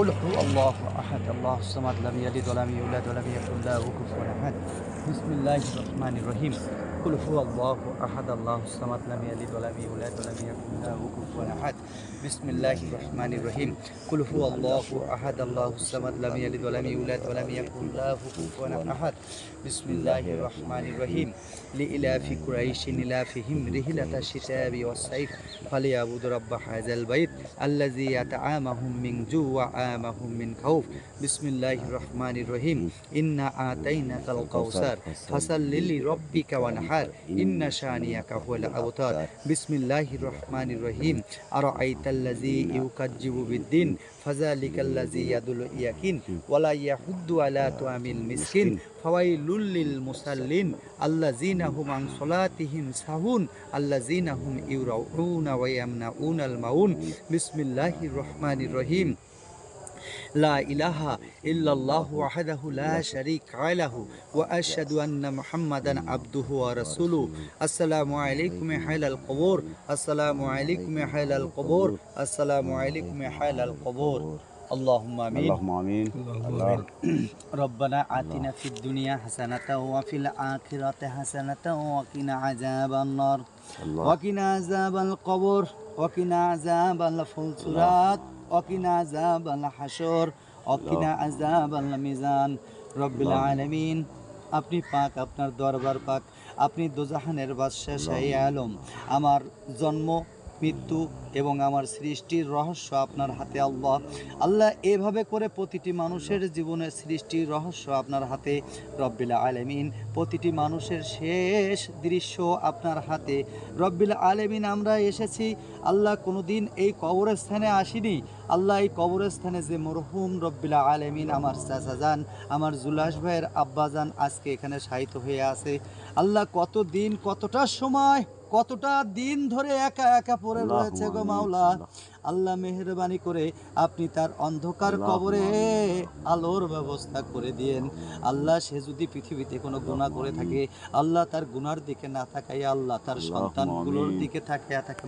قل هو الله أحد الله الصمد لم يلد ولم يولد ولم يكن له كفوا أحد. بسم الله الرحمن الرحيم. قل هو الله أحد الله الصمد لم يلد ولم يولد ولم يكن له كفوا أحد. بسم الله الرحمن الرحيم. قل هو الله أحد الله الصمد لم يلد ولم يولد ولم يكن له كفوا أحد. بسم الله الرحمن الرحيم. لإلاف قريش إلافهم رحلة الشتاء والصيف. فليعبدوا رب هذا البيت الذي يطعمهم من جوع وآمهم من خوف. بسم الله الرحمن الرحيم. إنا آتيناك الكوثر فصل لربك وانحر إن شانئك هو الأبتر بسم الله الرحمن الرحيم. أرأيت الذي يكذب بالدين؟ فذلك الذي يدل يقين ولا يحد على طعام المسكين. فويل للمصلين. الذين هم عن صلاتهم سهون الذين هم يرعون ويمنعون المعون بسم الله الرحمن الرحيم. لا إله إلا الله وحده لا شريك له وأشهد أن محمدا عبده ورسوله. السلام عليكم يا حال القبور. السلام عليكم يا حال القبور. السلام عليكم يا حال القبور. اللهم آمين اللهم امين الله ربنا آتنا في الدنيا حسنة وفي الآخرة حسنة وقنا عذاب النار الله وقنا عذاب القبر وقنا عذاب الفلسرات وقنا عذاب الحشر وقنا عذاب الميزان رب العالمين আপনি পাক আপনার দরবার পাক আপনি দোজাহানের বাদশাহ শাহী আলম আমার জন্ম মৃত্যু এবং আমার সৃষ্টির রহস্য আপনার হাতে, আল্লাহ। আল্লাহ এভাবে করে প্রতিটি মানুষের জীবনের সৃষ্টির রহস্য আপনার হাতে, রব্বিল আলমিন। প্রতিটি মানুষের শেষ দৃশ্য আপনার হাতে। রব্বিল আলমিন, আমরা এসেছি, আল্লাহ কোনোদিন এই কবরস্থানে আসিনি। আল্লাহ এই কবরস্থানে যে মরহুম রব্বিল আলমিন, আমার চাচা যান, আমার জুলাস ভাইয়ের আব্বাজান আজকে এখানে সাহিত্য হয়ে আছে। আল্লাহ কত দিন কতটা সময় কতটা দিন ধরে একা একা পড়ে রয়েছে গো মাওলা? আল্লাহ মেহরবানি করে আপনি তার অন্ধকার কবরে আলোর ব্যবস্থা করে দিয়েন। আল্লাহ সে যদি পৃথিবীতে কোনো গুণা করে থাকে আল্লাহ তার গুনার দিকে না থাকাই আল্লাহ তার সন্তানগুলোর দিকে থাকে থাকে।